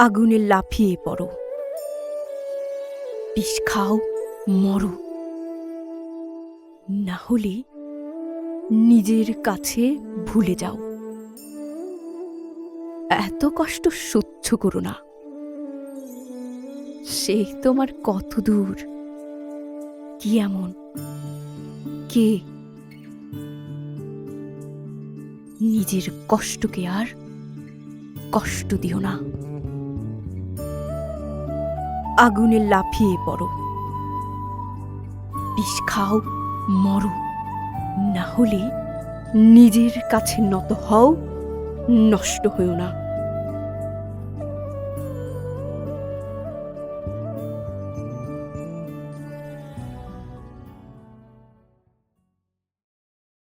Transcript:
আগুনে লাফিয়ে পড়ো। বিষ খাও, মরো। না হলে নিজের কাছে ভুলে যাও। এত কষ্ট সহ্য করো না। সে তোমার কত দূর? কি এমন? কে? নিজের কষ্টকে আর কষ্ট দিও না। আগুনে লাফিয়ে পড়ো। বিষ খাও, মরো। না হলে নিজের কাছে নত হও, নষ্ট হও না।